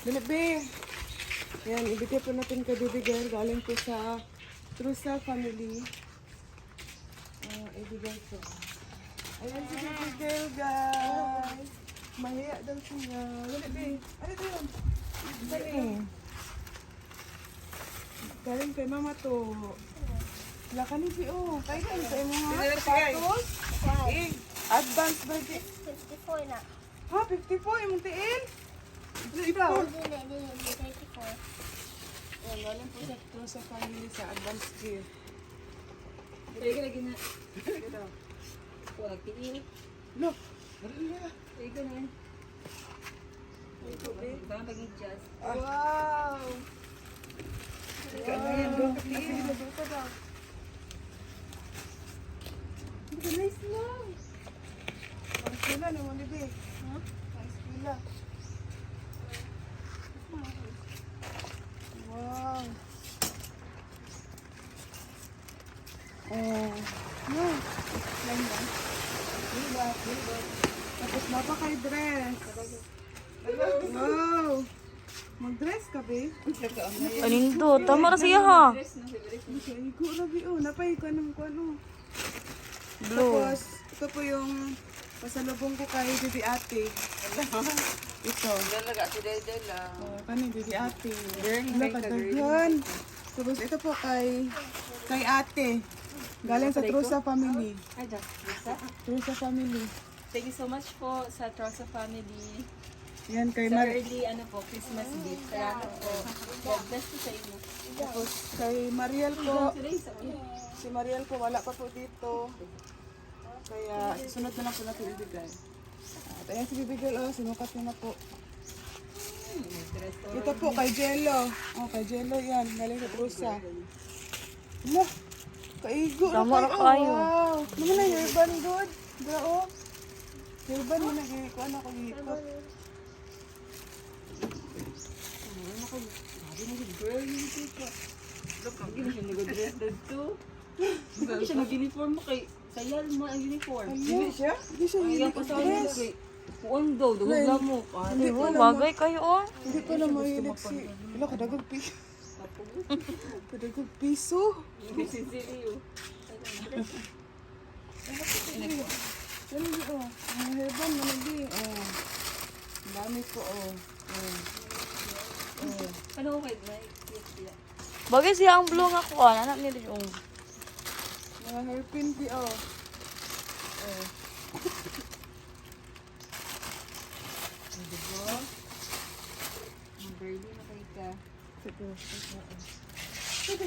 Dali, be. Yan, ibigay po natin kay Baby Girl. Galing po sa Trusa family. Ah, ibigay po. Ayan si Baby Girl, guys. Mahiya daw siya. Dali, be. Ano ito yun? Dali. Galing kay mama to. Wala ka ni oh. Kaya ka sa imo ha? Sapatos? Eh, advance birthday. 54 na. Ha, 54 imong tiil? Ano ikaw? Na, hindi na, 34. Ayan, galing po sa to sa family sa advance gift. Pwede ka lagi na. Ito. Kung nagtiil. Look, dali na. Pwede ka na yan. Baka pag-adjust. Wow! Yan. Ito, nice na. Ang sila naman, bibi. Ha? Ang sila. Wow. Oh. No. Lang yan. Tapos mapa kay dress. Wow. Mag-dress ka, babe? Alindo, tama ra siya ha. Igo rabi oh, napay ka ng kung ano. Blue. Tapos, ito po yung pasalubong ko kay Bibi Ate. ito. Dalaga si Dede lang. Oh, kani Bibi Ate. Nice ka. Tapos ito po kay kay Ate. Galing sa Trusa family. Ay, Jack. Lisa. Trusa family. Thank you so much po sa Trosa family. Yan kay Sa Mar early ano po, Christmas gift. Salamat po. God bless po sa inyo. tapos kay Mariel po. Sa Si Mariel po wala pa po dito. Kaya susunod na lang po natin ibigay. At ayan si Bibi Girl, oh, sinukat na po. Ito po kay Jello. Oh, kay Jello yan. Galing sa Trusa. Hala, kaigo na Tama na kayo. Wow. Naman na hairband good. Bra, oh. Hairband mo na gihikuan ako gihikot. Girl, yung tita. Look, hindi na siya nag-dress dito. Hindi siya nag-uniform mo kay Sayal mo ang uniform. Hindi siya? Hindi siya Ang hilig pa sa dress. kay Kuang daw, dugog lang mo. Ko. Bagay kayo oh. Hindi ko alam mahilig si... Wala, kadagog piso. Kadagog piso. Sincere Ano oh? Ang hairband mo nagdi. Oh. Ang dami po, oh. Oh. Oh. Ano ko kay Mike? Yes, yeah. Bagay siya ang blue nga kuan, anak ni yung. Mga hairpin di, oh. Oh. Ang birdie na kay ka. Sige.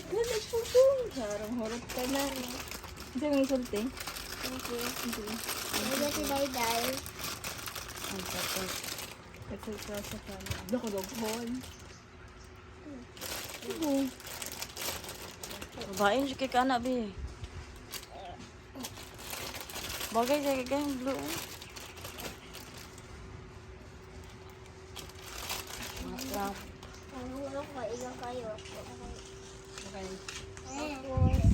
Sarang horot ka na. Hindi mo isulti. Thank you. Wala si Dayday. Ang tapos. Kasi ito sa kanya. Ano ko doghon? Babae siya kay kana bi. Bagay siya kay kayong blue. Masarap. Ilang kayo. Okay.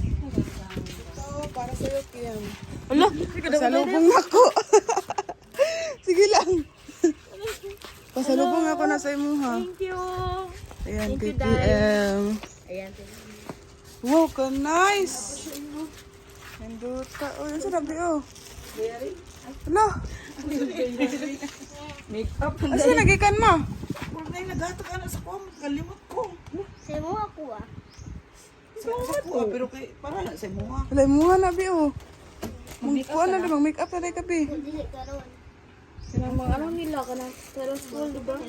Ito, para sa'yo, Kim. Ala, Pasalubong ako. Sige lang. Pasalubong ako na sa imo, ha? thank you. Ayan, kay PM. Ayan. Wow, ka nice! Nandun ka. Oh, yung sarap di, oh. Hala, Make-up. asa nagikan mo? Wala na nagato ka na sa kuha, kalimot ko. Sa mo ako ah. Sa kuha, pero kay, para na sa mga. Wala, imuha na, bi, oh. Mag-kuha na, di, mag-make up na, di, ka, bi. Hindi ka ron. Sinang mga ano nila ka na pero school, di ba?